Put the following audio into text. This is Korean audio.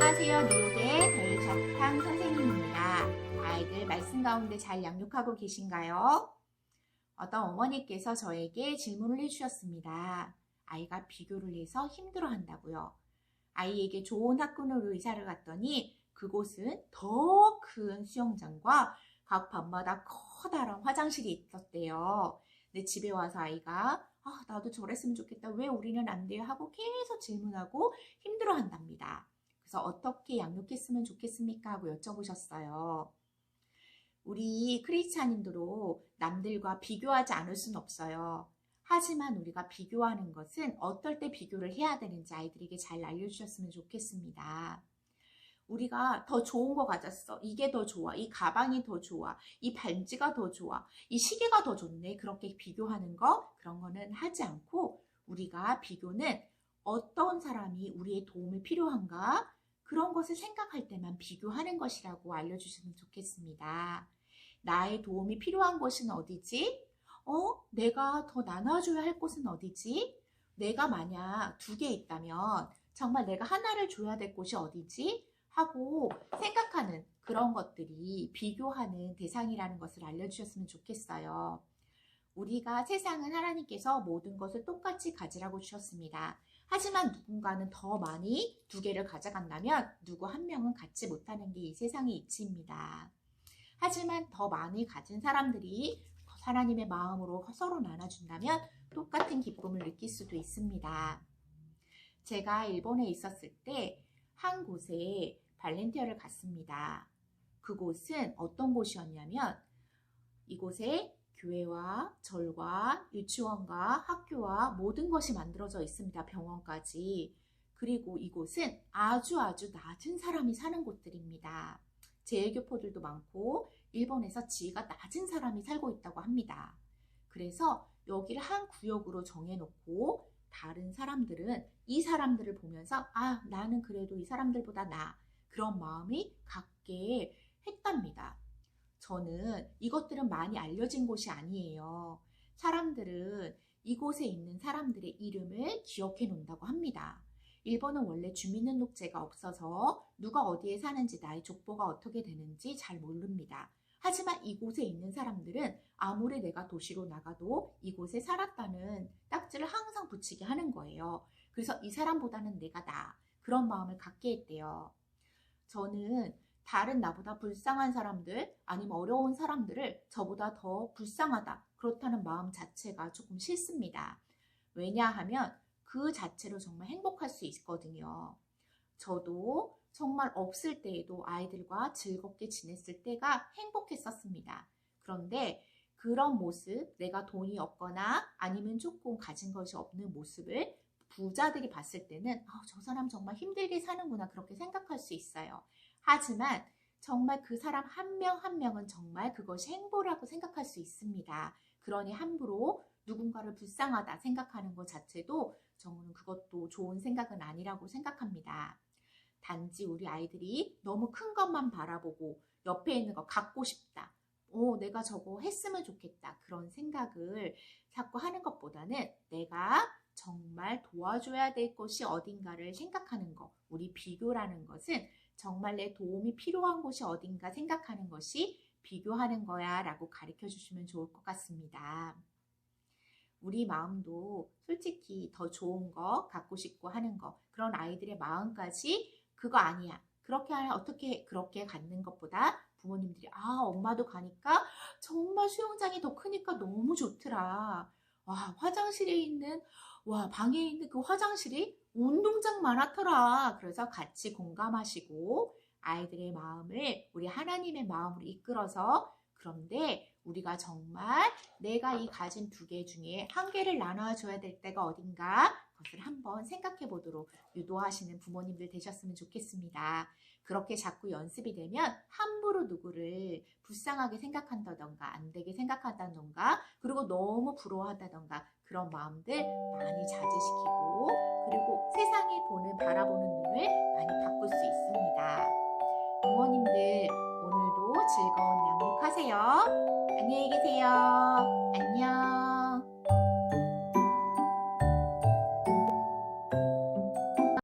안녕하세요. 뉴욕의 배석탕 선생님입니다. 아이들 말씀 가운데 잘 양육하고 계신가요? 어떤 어머니께서 저에게 질문을 해주셨습니다. 아이가 비교를 해서 힘들어 한다고요. 아이에게 좋은 학군으로 이사를 갔더니 그곳은 더 큰 수영장과 각 밤마다 커다란 화장실이 있었대요. 근데 집에 와서 아이가 아, 나도 저랬으면 좋겠다. 왜 우리는 안 돼요? 하고 계속 질문하고 힘들어 한답니다. 그래서 어떻게 양육했으면 좋겠습니까? 하고 여쭤보셨어요. 우리 크리스찬인들로 남들과 비교하지 않을 순 없어요. 하지만 우리가 비교하는 것은 어떨 때 비교를 해야 되는지 아이들에게 잘 알려주셨으면 좋겠습니다. 우리가 더 좋은 거 가졌어. 이게 더 좋아. 이 가방이 더 좋아. 이 반지가 더 좋아. 이 시계가 더 좋네. 그렇게 비교하는 거, 그런 거는 하지 않고 우리가 비교는 어떤 사람이 우리의 도움이 필요한가? 그런 것을 생각할 때만 비교하는 것이라고 알려주시면 좋겠습니다. 나의 도움이 필요한 곳은 어디지? 어? 내가 더 나눠줘야 할 곳은 어디지? 내가 만약 두 개 있다면 정말 내가 하나를 줘야 될 곳이 어디지? 하고 생각하는 그런 것들이 비교하는 대상이라는 것을 알려주셨으면 좋겠어요. 우리가 세상은 하나님께서 모든 것을 똑같이 가지라고 주셨습니다. 하지만 누군가는 더 많이 두 개를 가져간다면 누구 한 명은 갖지 못하는 게 이 세상의 이치입니다. 하지만 더 많이 가진 사람들이 하나님의 마음으로 서로 나눠준다면 똑같은 기쁨을 느낄 수도 있습니다. 제가 일본에 있었을 때 한 곳에 발렌티어를 갔습니다. 그곳은 어떤 곳이었냐면 이곳에 교회와 절과 유치원과 학교와 모든 것이 만들어져 있습니다. 병원까지. 그리고 이곳은 아주 아주 낮은 사람이 사는 곳들입니다. 제일교포들도 많고 일본에서 지위가 낮은 사람이 살고 있다고 합니다. 그래서 여기를 한 구역으로 정해놓고 다른 사람들은 이 사람들을 보면서 아 나는 그래도 이 사람들보다 나 그런 마음이 갖게 했답니다. 저는 이것들은 많이 알려진 곳이 아니에요. 사람들은 이곳에 있는 사람들의 이름을 기억해 놓는다고 합니다. 일본은 원래 주민등록제가 없어서 누가 어디에 사는지 나의 족보가 어떻게 되는지 잘 모릅니다. 하지만 이곳에 있는 사람들은 아무리 내가 도시로 나가도 이곳에 살았다는 딱지를 항상 붙이게 하는 거예요. 그래서 이 사람보다는 내가 나 그런 마음을 갖게 했대요. 저는 다른 나보다 불쌍한 사람들 아니면 어려운 사람들을 저보다 더 불쌍하다 그렇다는 마음 자체가 조금 싫습니다. 왜냐하면 그 자체로 정말 행복할 수 있거든요. 저도 정말 없을 때에도 아이들과 즐겁게 지냈을 때가 행복했었습니다. 그런데 그런 모습, 내가 돈이 없거나 아니면 조금 가진 것이 없는 모습을 부자들이 봤을 때는 아, 저 사람 정말 힘들게 사는구나 그렇게 생각할 수 있어요. 하지만 정말 그 사람 한 명한 명은 정말 그것이 행보라고 생각할 수 있습니다. 그러니 함부로 누군가를 불쌍하다 생각하는 것 자체도 저는 그것도 좋은 생각은 아니라고 생각합니다. 단지 우리 아이들이 너무 큰 것만 바라보고 옆에 있는 거 갖고 싶다. 오, 내가 저거 했으면 좋겠다. 그런 생각을 자꾸 하는 것보다는 내가 정말 도와줘야 될 것이 어딘가를 생각하는 것. 우리 비교라는 것은 정말 내 도움이 필요한 곳이 어딘가 생각하는 것이 비교하는 거야 라고 가르쳐 주시면 좋을 것 같습니다. 우리 마음도 솔직히 더 좋은 거 갖고 싶고 하는 거 그런 아이들의 마음까지 그거 아니야. 그렇게 어떻게 그렇게 갖는 것보다 부모님들이 아 엄마도 가니까 정말 수영장이 더 크니까 너무 좋더라. 와 화장실에 있는 와 방에 있는 그 화장실이 운동장 많았더라. 그래서 같이 공감하시고 아이들의 마음을 우리 하나님의 마음으로 이끌어서 그런데 우리가 정말 내가 이 가진 두 개 중에 한 개를 나눠줘야 될 때가 어딘가 그 것을 한번 생각해 보도록 유도하시는 부모님들 되셨으면 좋겠습니다. 그렇게 자꾸 연습이 되면 함부로 누구를 불쌍하게 생각한다던가 안 되게 생각한다던가 그리고 너무 부러워한다던가 그런 마음들 많이 자제시키고 그리고 세상에 보는 바라보는 눈을 많이 바꿀 수 있습니다. 부모님들 오늘도 즐거운 양육하세요. 안녕히 계세요.